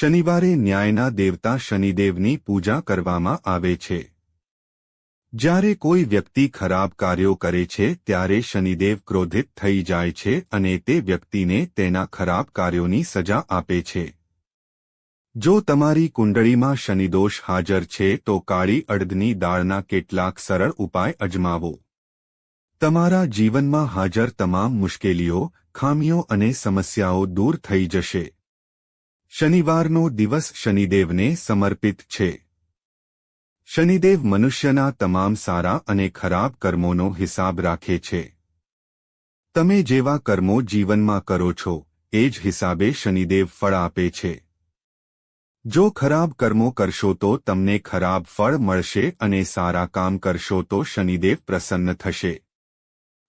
શનિવારે ન્યાયના દેવતા શનિદેવની પૂજા કરવામાં આવે છે. જ્યારે કોઈ વ્યક્તિ ખરાબ કાર્યો કરે છે, ત્યારે શનિદેવ ક્રોધિત થઈ જાય છે અને તે વ્યક્તિને તેના ખરાબ કાર્યોની સજા આપે છે. જો તમારી કુંડળીમાં શનિદોષ હાજર છે, તો કાળી અડદની દાળના કેટલાક સરળ ઉપાય અજમાવો. તમારા જીવનમાં હાજર તમામ મુશ્કેલીઓ, ખામીઓ અને સમસ્યાઓ દૂર થઈ જશે. શનિવારનો દિવસ શનિદેવને સમર્પિત છે. શનિદેવ મનુષ્યના તમામ સારા અને ખરાબ કર્મોનો હિસાબ રાખે છે. તમે જેવા કર્મો જીવનમાં કરો છો, એ જ હિસાબે શનિદેવ ફળ આપે છે. જો ખરાબ કર્મો કરશો તો તમને ખરાબ ફળ મળશે અને સારા કામ કરશો તો શનિદેવ પ્રસન્ન થશે.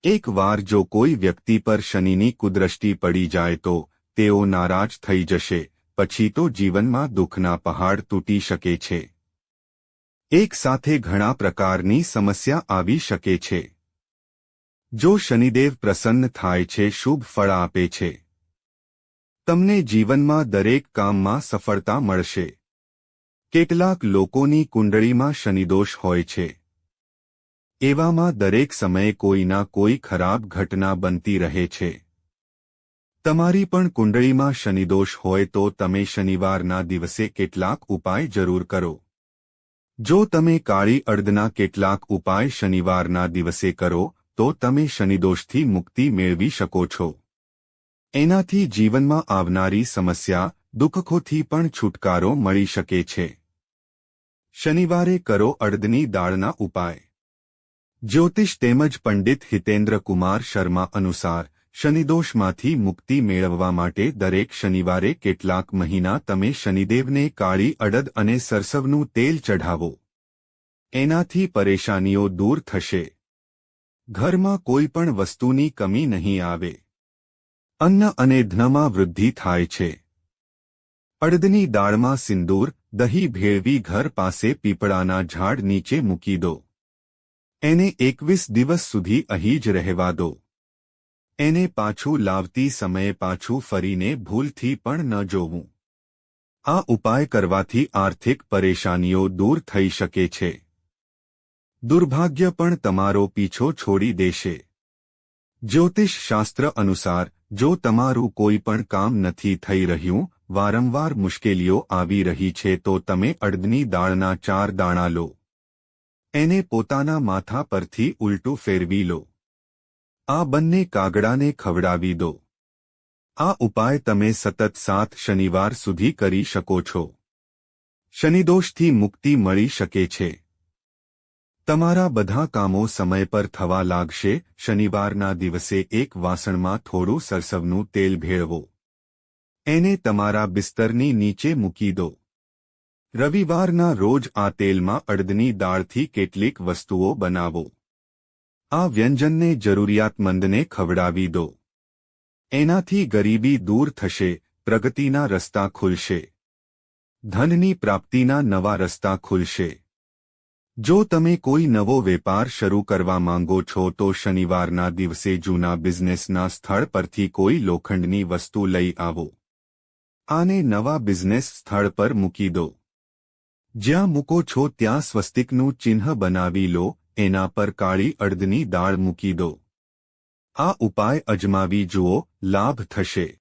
એક વાર જો કોઈ વ્યક્તિ પર શનિની કુદ્રષ્ટિ પડી જાય તો, તેઓ નારાજ થઈ જશે પછી તો જીવનમાં દુઃખના પહાડ તૂટી શકે છે. એક સાથે ઘણા પ્રકારની સમસ્યા આવી શકે છે. જો શનિદેવ પ્રસન્ન થાય છે, શુભ ફળ આપે છે. તમને જીવનમાં દરેક કામમાં સફળતા મળશે. કેટલાક લોકોની કુંડળીમાં શનિદોષ હોય છે. એવામાં દરેક સમયે કોઈના કોઈ ખરાબ ઘટના બનતી રહે છે. તમારી પણ કુંડળીમાં શનિદોષ હોય તો તમે શનિવારના દિવસે કેટલાક ઉપાય જરૂર કરો. જો તમે કાળી અડદના કેટલાક ઉપાય શનિવારના દિવસે કરો, તો તમે શનિદોષથી મુક્તિ મેળવી શકો છો. એનાથી જીવનમાં આવનારી સમસ્યા, દુઃખોથી પણ છુટકારો મળી શકે છે. શનિવારે કરો અડદની દાળના ઉપાય. જ્યોતિષ તેમજ પંડિત હિતેન્દ્ર કુમાર શર્મા અનુસાર શનિદોષમાંથી મુક્તિ મેળવવા માટે દરેક શનિવારે કેટલાક મહિના તમે શનિદેવને કાળી અડદ અને સરસવનું તેલ ચઢાવો. એનાથી પરેશાનીઓ દૂર થશે. ઘરમાં કોઈ પણ વસ્તુની કમી નહીં આવે. અન્ન અને ધનમાં વૃદ્ધિ થાય છે. અડદની દાળમાં સિંદૂર, દહીં ભેળવી ઘર પાસે પીપળાના ઝાડ નીચે મૂકી દો. એને એકવીસ દિવસ સુધી અહીં જ રહેવા દો. એને પાછું લાવતી સમયે પાછું ફરીને ભૂલથી પણ ન જોવું. આ ઉપાય કરવાથી આર્થિક પરેશાનીઓ દૂર થઈ શકે છે. દુર્ભાગ્ય પણ તમારો પીછો છોડી દેશે. જ્યોતિષ શાસ્ત્ર અનુસાર, જો તમારું કોઈ પણ કામ નથી થઈ રહ્યું, વારંવાર મુશ્કેલીઓ આવી રહી છે તો તમે અડદની દાળના ચાર દાણા લો. એને પોતાના માથા પરથી ઉલટું ફેરવી લો. આ બંને કાગડાને ખવડાવી દો. આ ઉપાય તમે સતત સાત શનિવાર સુધી કરી શકો છો. શનિદોષથી મુક્તિ મળી શકે છે. તમારા બધા કામો સમય પર થવા લાગશે. શનિવારના દિવસે એક વાસણમાં થોડું સરસવનું તેલ ભેળવો. એને તમારા બિસ્તરની નીચે મૂકી દો. રવિવારના રોજ આ તેલમાં અડદની દાળથી કેટલીક વસ્તુઓ બનાવો. આ વ્યંજનને જરૂરિયાતમંદને ખવડાવી દો. એનાથી ગરીબી દૂર થશે, પ્રગતિના રસ્તા ખુલશે. ધનની પ્રાપ્તિના નવા રસ્તા ખુલશે. જો તમે કોઈ નવો વેપાર શરૂ કરવા માંગો છો તો શનિવારના દિવસે જૂના બિઝનેસના સ્થળ પરથી કોઈ લોખંડની વસ્તુ લઈ આવો. આને નવા બિઝનેસ સ્થળ પર મૂકી દો. જ્યાં મૂકો છો ત્યાં સ્વસ્તિકનું ચિહ્ન બનાવી લો એના પર કાળી અડદની દાળ મૂકી દો. આ ઉપાય અજમાવી જુઓ લાભ થશે.